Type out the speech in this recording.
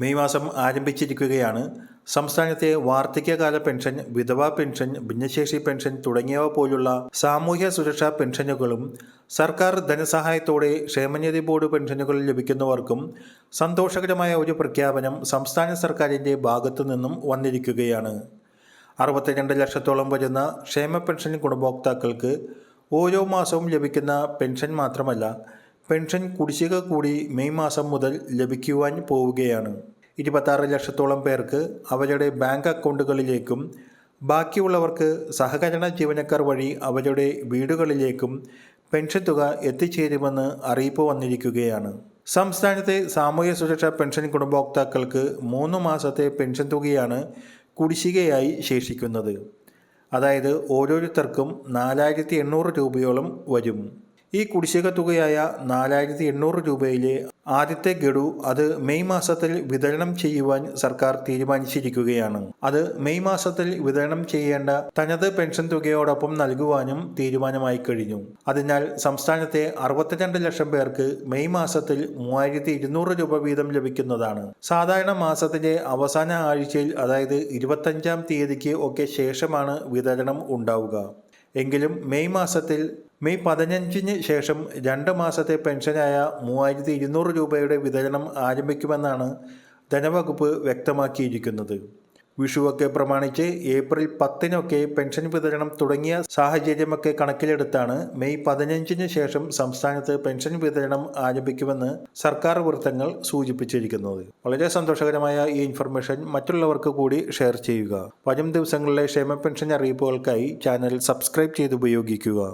May മാസം ആരംഭിച്ചിരിക്കുകയാണ്. സംസ്ഥാനത്തെ വാർദ്ധക്യകാല പെൻഷൻ വിധവാ പെൻഷൻ ഭിന്നശേഷി പെൻഷൻ തുടങ്ങിയവ പോലുള്ള സാമൂഹ്യ സുരക്ഷാ പെൻഷനുകളും സർക്കാർ ധനസഹായത്തോടെ ക്ഷേമനിധി ബോർഡ് പെൻഷനുകൾ ലഭിക്കുന്നവർക്കും സന്തോഷകരമായ ഒരു പ്രഖ്യാപനം സംസ്ഥാന സർക്കാരിന്റെ ഭാഗത്തു നിന്നും വന്നിരിക്കുകയാണ്. അറുപത്തിരണ്ട് ലക്ഷത്തോളം വരുന്ന ക്ഷേമ പെൻഷൻ ഗുണഭോക്താക്കൾക്ക് ഓരോ മാസവും ലഭിക്കുന്ന പെൻഷൻ മാത്രമല്ല പെൻഷൻ കുടിശ്ശിക കൂടി മെയ് മാസം മുതൽ ലഭിക്കുവാൻ പോവുകയാണ്. ഇരുപത്താറ് ലക്ഷത്തോളം പേർക്ക് അവരുടെ ബാങ്ക് അക്കൗണ്ടുകളിലേക്കും ബാക്കിയുള്ളവർക്ക് സഹകരണ ജീവനക്കാർ വഴി അവരുടെ വീടുകളിലേക്കും പെൻഷൻ തുക എത്തിച്ചേരുമെന്ന് അറിയിപ്പ് വന്നിരിക്കുകയാണ്. സംസ്ഥാനത്തെ സാമൂഹ്യ സുരക്ഷാ പെൻഷൻ ഗുണഭോക്താക്കൾക്ക് മൂന്ന് മാസത്തെ പെൻഷൻ തുകയാണ് കുടിശ്ശികയായി ശേഷിക്കുന്നത്. അതായത് ഓരോരുത്തർക്കും നാലായിരത്തി എണ്ണൂറ് രൂപയോളം വരും. ഈ കുടിശ്ശിക തുകയായ നാലായിരത്തി എണ്ണൂറ് രൂപയിലെ ആദ്യത്തെ ഗഡു അത് മെയ് മാസത്തിൽ വിതരണം ചെയ്യുവാൻ സർക്കാർ തീരുമാനിച്ചിരിക്കുകയാണ്. അത് മെയ് മാസത്തിൽ വിതരണം ചെയ്യേണ്ട തനത് പെൻഷൻ തുകയോടൊപ്പം നൽകുവാനും തീരുമാനമായി കഴിഞ്ഞു. അതിനാൽ സംസ്ഥാനത്തെ അറുപത്തിരണ്ട് ലക്ഷം പേർക്ക് മെയ് മാസത്തിൽ മൂവായിരത്തി ഇരുന്നൂറ് രൂപ വീതം ലഭിക്കുന്നതാണ്. സാധാരണ മാസത്തിന്റെ അവസാന ആഴ്ചയിൽ അതായത് ഇരുപത്തഞ്ചാം തീയതിക്ക് ഒക്കെ ശേഷമാണ് വിതരണം ഉണ്ടാവുക. എങ്കിലും മെയ് മാസത്തിൽ മെയ് പതിനഞ്ചിന് ശേഷം രണ്ട് മാസത്തെ പെൻഷനായ മൂവായിരത്തി ഇരുന്നൂറ് രൂപയുടെ വിതരണം ആരംഭിക്കുമെന്നാണ് ധനവകുപ്പ് വ്യക്തമാക്കിയിരിക്കുന്നത്. വിഷുവൊക്കെ പ്രമാണിച്ച് ഏപ്രിൽ പത്തിനൊക്കെ പെൻഷൻ വിതരണം തുടങ്ങിയ സാഹചര്യമൊക്കെ കണക്കിലെടുത്താണ് മെയ് പതിനഞ്ചിന് ശേഷം സംസ്ഥാനത്ത് പെൻഷൻ വിതരണം ആരംഭിക്കുമെന്ന് സർക്കാർ വൃത്തങ്ങൾ സൂചിപ്പിച്ചിരിക്കുന്നത്. വളരെ സന്തോഷകരമായ ഈ ഇൻഫർമേഷൻ മറ്റുള്ളവർക്ക് കൂടി ഷെയർ ചെയ്യുക. വരും ദിവസങ്ങളിലെ ക്ഷേമ പെൻഷൻ അറിയിപ്പുകൾക്കായി ചാനൽ സബ്സ്ക്രൈബ് ചെയ്ത് ഉപയോഗിക്കുക.